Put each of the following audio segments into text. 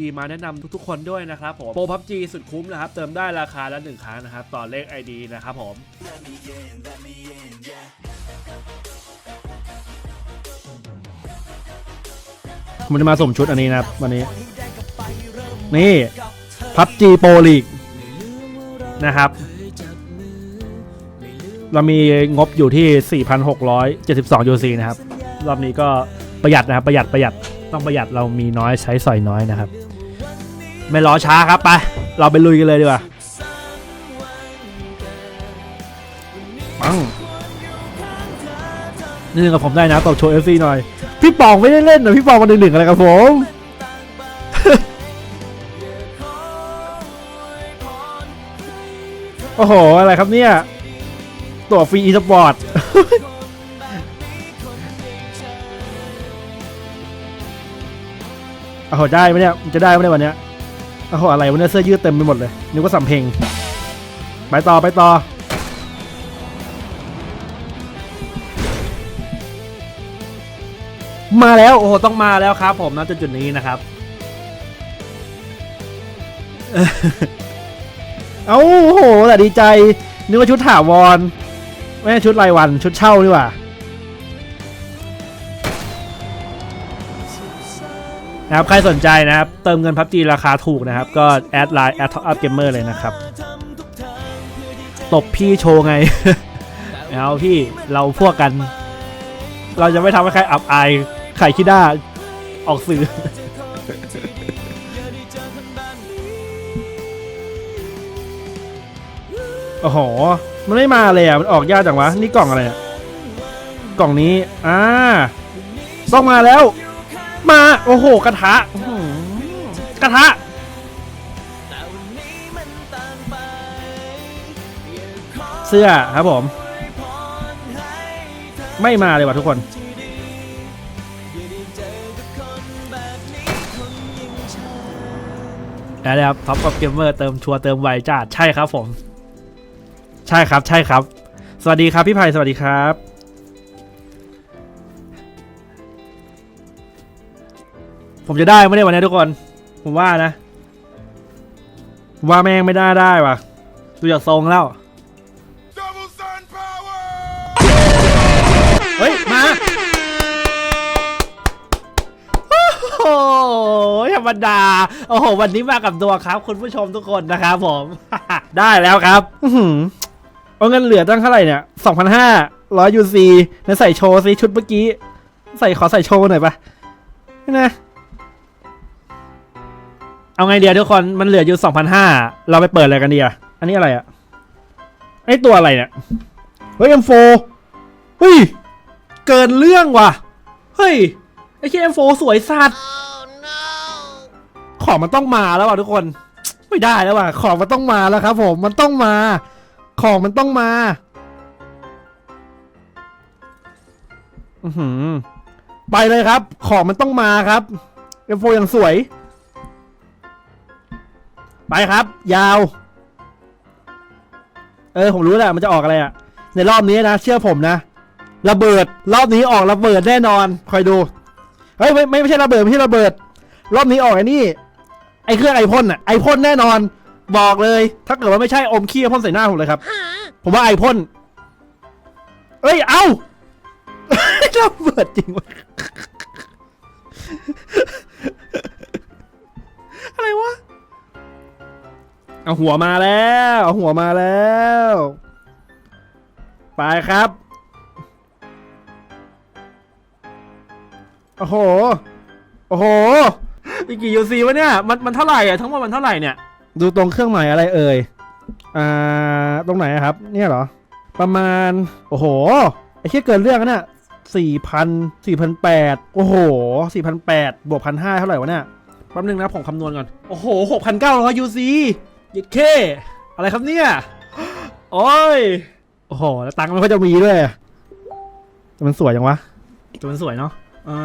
ดีๆมาแนะนำทุกๆคนด้วยนะครับผมโปร PUBG สุดคุ้มนะครับ เติมได้ราคาละหนึ่งครั้งนะครับ ต่อเลข ID นะครับผมมันจะมาสมชุดอันนี้นะครับวันนี้ นี่ PUBG Pro League นะครับ เรามีงบอยู่ที่ 4,672 UC นะครับ รอบนี้ก็ประหยัดนะครับ ประหยัดประหยัด ต้องประหยัดเรามีน้อยใช้สอยน้อยนะครับ ไม่รอช้าครับไป เราไปลุยกันเลยดีกว่าปังนี่กับผมได้นะตบโชว์เอฟซีหน่อย พี่ปองไม่ได้เล่นนะพี่ปองมาหนึ่งหนึ่งอะไรกับผมโอ้โห อะไรครับเนี่ย ตัวฟรีอีสปอร์ต โอ้โหได้ไหมเนี่ยมันจะได้ไหมเนี่ยวันเนี้ยโอ้โหอะไรวะเนี่ยเสื้อยืดเต็มไปหมดเลยนึกว่าสำเพ็งไปต่อไปต่อมาแล้วโอ้โหต้องมาแล้วครับ ผมนะจุดจุดๆนี้นะครับ เอ้าโอ้โหแต่ดีใจนึกว่าชุดถาวรไม่ใช่ชุดรายวันชุดเช่าดีกว่า นะครับใครสนใจนะครับ เติมเงินพับจีราคาถูกนะครับ ก็แอดไลน์แอดท็อปอัพเกมเมอร์เลยนะครับ ตบพี่โชว์ไงเอาพี่เราพวกกัน เราจะไม่ทำให้ใครอับอายใครคิดได้ออกสื่อโอ้โห มันไม่มาเลยอะ มันออกยากจังวะ นี่กล่องอะไรอะ กล่องนี้ อ่า ต้องมาแล้ว มาโอ้โหกระทะกระทะเสื้อครับผม ไม่มาเลยว่ะทุกคน นะครับท็อปกับเกมเมอร์เติมชัวเติมไวจ้าใช่ครับผม ใช่ครับใช่ครับ สวัสดีครับพี่ไผ่สวัสดีครับ ผมจะได้ไม่ได้วันนี้ทุกคน ผมว่านะ ว่าแม่งไม่ได้ได้ว่ะดูจากทรงแล้ว เฮ้ย มาโอ้โหธรรมดา โอ้โห วันนี้มากับดวงครับ คุณผู้ชมทุกคนนะครับผม ได้แล้วครับอื้อหือเอาเงินเหลือตั้งเท่าไหร่เนี่ยสองพันห้าร้อยยูซีใส่โชว์ซิชุดเมื่อกี้ ใส่ขอใส่โชว์หน่อยปะนี่นะ เอาไงเดียวทุกคนมันเหลืออยู่สองพันห้าเราไปเปิดอะไรกันดีอะอันนี้อะไรอะไอตัวอะไรเนี่ยเฮ้ย M4 เฮ้ยเกินเรื่องว่ะเฮ้ยไอ้เคมโฟสวยสัตว์ของมันต้องมาแล้วว่ะทุกคน ไม่ได้แล้วว่ะของมันต้องมาแล้วครับ ผมมันต้องมา ของมันต้องมาอือหือไปเลยครับ ของมันต้องมาครับเอ็มโฟยังสวย ไปครับ ยาว เออผมรู้แหละมันจะออกอะไรอะในรอบนี้นะเชื่อผมนะระเบิดรอบนี้ออกระเบิดแน่นอนคอยดูเฮ้ยไม่ไม่ใช่ระเบิดไม่ใช่ระเบิด รอบนี้ออกไอ้นี่ ไอ้เครื่องไอพ่นอะไอพ่นแน่นอน บอกเลย ถ้าเกิดว่าไม่ใช่อมขี้พ่นใส่หน้าผมเลยครับ ผมว่าไอพ่นเอ้ย เอาระเบิดจริงวะอะไรวะ เอาหัวมาแล้วเอาหัวมาแล้วไปครับโอ้โหโอ้โหอีกกี่ยูซีวะเนี่ยมันมันเท่าไหร่อะทั้งหมดมันเท่าไหร่เนี่ย ดูตรงเครื่องหมายอะไรเอ่ยอ่าตรงไหนอะครับ เนี่ยเหรอ ประมาณ โอ้โหไอ้แค่เกินเรื่องนะเนี่ยสี่พันสี่พันแปดโอ้โหสี่พันแปดบวกพันห้าเท่าไหร่วะเนี่ยแป๊บนึงนะผมคำนวณก่อน โอ้โห6,900 UC ยิ ดเคอะไรครับเนี่ย โอ้ย โอ้โห แล้วตังค์มันก็จะมีด้วยแต่มันสวยจังวะแต่มันสวยเนาะเอ่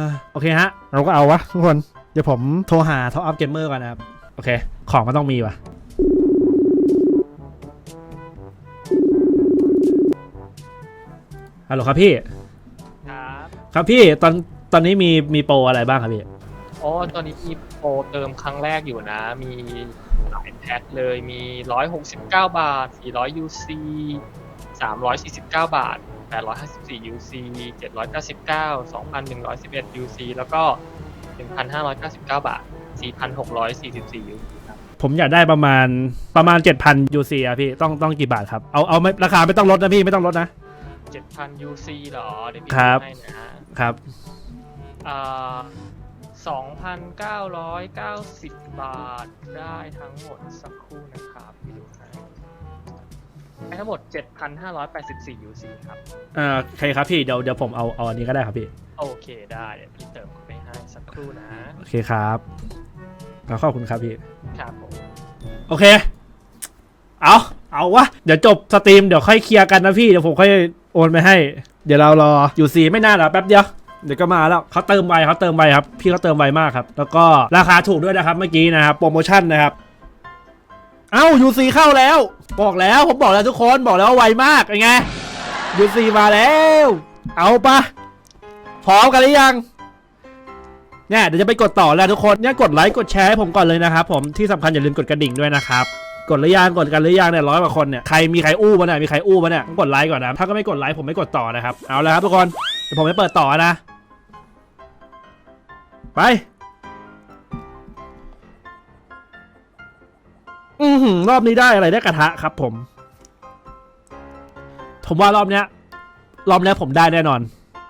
อโอเคฮะ เราก็เอาวะทุกคน เดี๋ยวผมโทรหา Top Up Gamer ก่อนนะครับ โอเค ของมันต้องมีว่ะฮัลโหลครับพี่ ครับ ครับพี่ ตอน ตอนนี้มี มีโปรอะไรบ้างครับพี่ โอ้ตอนนี้มีโปรเติมครั้งแรกอยู่นะ มีหลายแพ็คเลยมี 169 บาท 400 UC 349 บาท 854 UC 799 2,111 UC แล้วก็ 1,599 บาท 4,644 UC ครับผมอยากได้ประมาณประมาณ 7,000 UC อะพี่ต้องต้องกี่บาทครับ เอาเอาไม่ราคาไม่ต้องลดนะพี่ไม่ต้องลดนะ 7,000 UC เหรอเดี๋ยวพี่ครับ ให้นะครับ อ่า 2,990 บาทได้ทั้งหมดสักครู่นะครับพี่ดูให้ได้ทั้งหมด 7,584 UC ครับเอ่อโอเคครับพี่เดี๋ยวเดี๋ยวผมเอาเอาอันนี้ก็ได้ครับพี่ โอเคได้เดี๋ยวพี่เติมเข้าไปให้สักครู่นะ โอเคครับแล้วขอบคุณครับพี่ ครับผม โอเค เอาเอาวะ เดี๋ยวจบสตรีมเดี๋ยวค่อยเคลียร์กันนะพี่ เดี๋ยวผมค่อยโอนไปให้ เดี๋ยวเรารออยู่ซีไม่นานหรอกแป๊บเดียว เดี๋ยวก็มาแล้วเขาเติมไวเขาเติมไวครับ พี่เขาเติมไวมากครับ แล้วก็ราคาถูกด้วยนะครับเมื่อกี้นะครับโปรโมชั่นนะครับเอ้ายูซีเข้าแล้ว บอกแล้วผมบอกแล้วทุกคนบอกแล้วว่าไวมากเป็นไงยูซีมาแล้ว เอาปะพร้อมกันหรือยังเนี่ยเดี๋ยวจะไปกดต่อแล้วทุกคนเนี่ยกดไลค์กดแชร์ให้ผมก่อนเลยนะครับผมที่สำคัญอย่าลืมกดกระดิ่งด้วยนะครับกดหรือยังกดกันหรือยังเนี่ยร้อยกว่าคนเนี่ยใครมีใครอู้ปะเนี่ยมีใครอู้ปะเนี่ยต้องกดไลค์ก่อนนะถ้าก็ไม่กดไลค์ผมไม่กดต่อนะครับเอาละครับทุกคนเดี๋ยวผมไปเปิดต่อนะ ไป อือหือรอบนี้ได้อะไรได้กระทะครับผม ผมว่ารอบเนี้ย รอบเนี้ยผมได้แน่นอน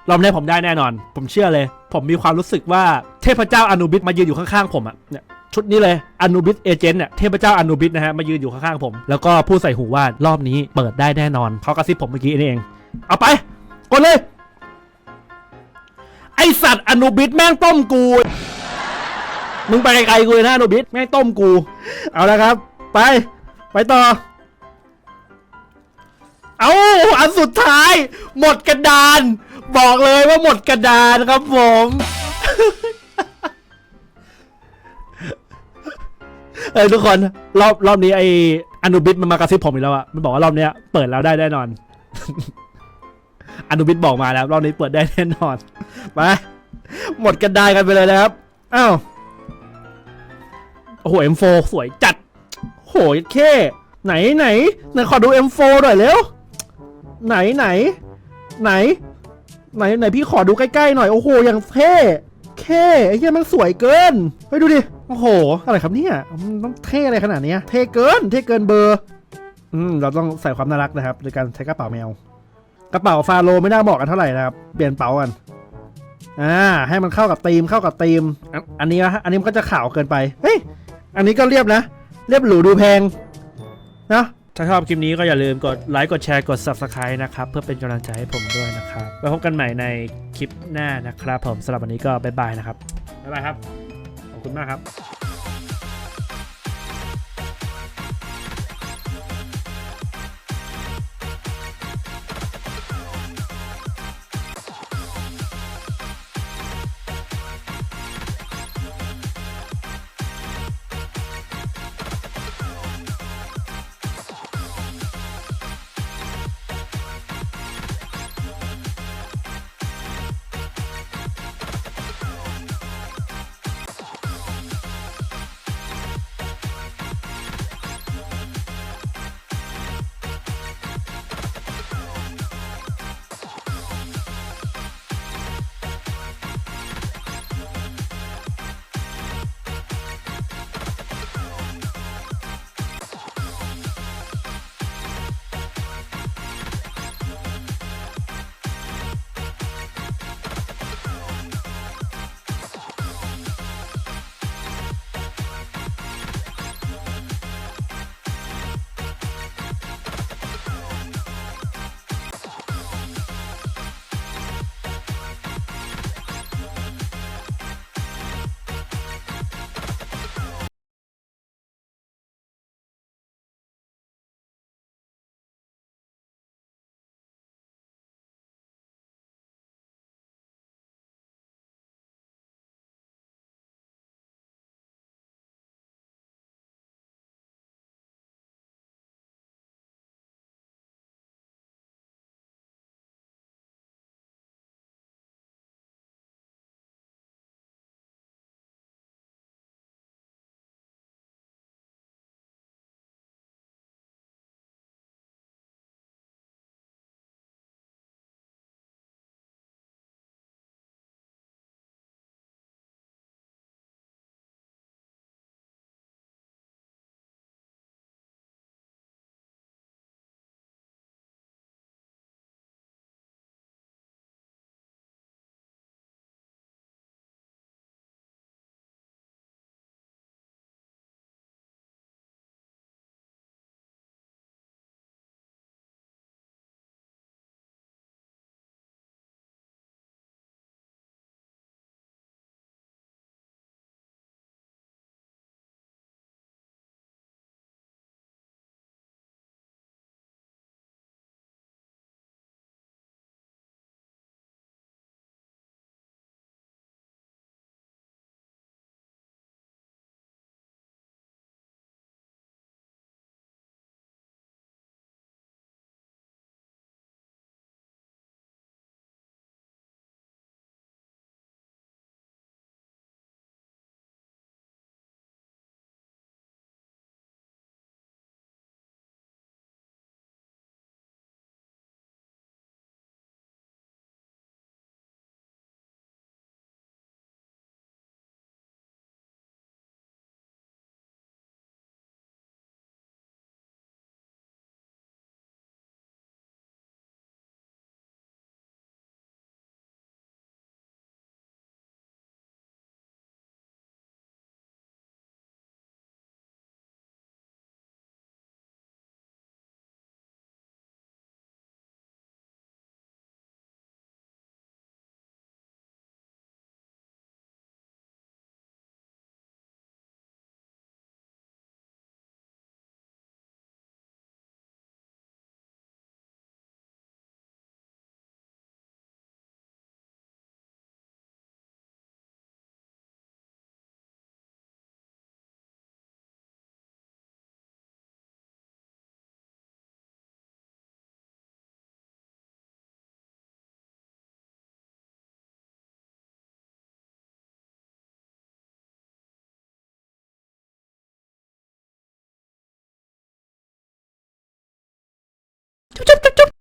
รอบเนี้ยผมได้แน่นอน ผมเชื่อเลย ผมมีความรู้สึกว่าเทพเจ้าอนุบิสมายืนอยู่ข้างๆผมอะเนี่ยชุดนี้เลยอนุบิสเอเจนต์เนี่ยเทพเจ้าอนุบิสนะฮะมายืนอยู่ข้างๆผม แล้วก็พูดใส่หูว่ารอบนี้เปิดได้แน่นอนเขากระซิบผมเมื่อกี้นี่เอง เอาไปกดเลย สัตว์อนุบิสแม่งต้มกู มึงไปไกลๆกูเลยนะอนุบิสแม่งต้มกู เอาละครับ ไป ไปต่อ เอาอันสุดท้าย หมดกระดาน บอกเลยว่าหมดกระดานครับผม เอ้ยทุกคน รอบรอบนี้ไออนุบิสมันมากระซิบผมอีกแล้วอะมันบอกว่ารอบเนี้ยเปิดแล้วได้แน่นอน อนุบิสบอกมาแล้วรอบนี้เปิดได้แน่นอนไปหมดกระดานกันไปเลยนะครับอ้าวโอ้โห M4 สวยจัดโหยแค่ไหนไหนไหนขอดู M4 หน่อยเร็วไหนไหน ไหน ไหนไหนพี่ขอดูใกล้ๆหน่อยโอ้โหอย่างเท่เท่ไอ้เหี้ยมันสวยเกินเฮ้ยดูดิโอ้โหอะไรครับเนี่ยมันต้องเท่อะไรขนาดเนี้ยเท่เกินเท่เกินเบอร์อืมเราต้องใส่ความน่ารักนะครับโดยการใช้กระเป๋าแมว กระเป๋าฟาโลไม่น่าเหมาะกันเท่าไหร่นะครับ เปลี่ยนเป๋ากัน อ่า ให้มันเข้ากับธีมเข้ากับธีมอันอันนี้นะอันนี้มันก็จะขาวเกินไป เฮ้ย อันนี้ก็เรียบนะ เรียบหรูดูแพง นะถ้าชอบคลิปนี้ก็อย่าลืมกดไลค์กดแชร์กด Subscribe นะครับ เพื่อเป็นกำลังใจให้ผมด้วยนะครับไว้พบกันใหม่ในคลิปหน้านะครับ ผมสำหรับวันนี้ก็บ๊ายบายนะครับบ๊ายบายครับ ขอบคุณมากครับ chup, chup, chup.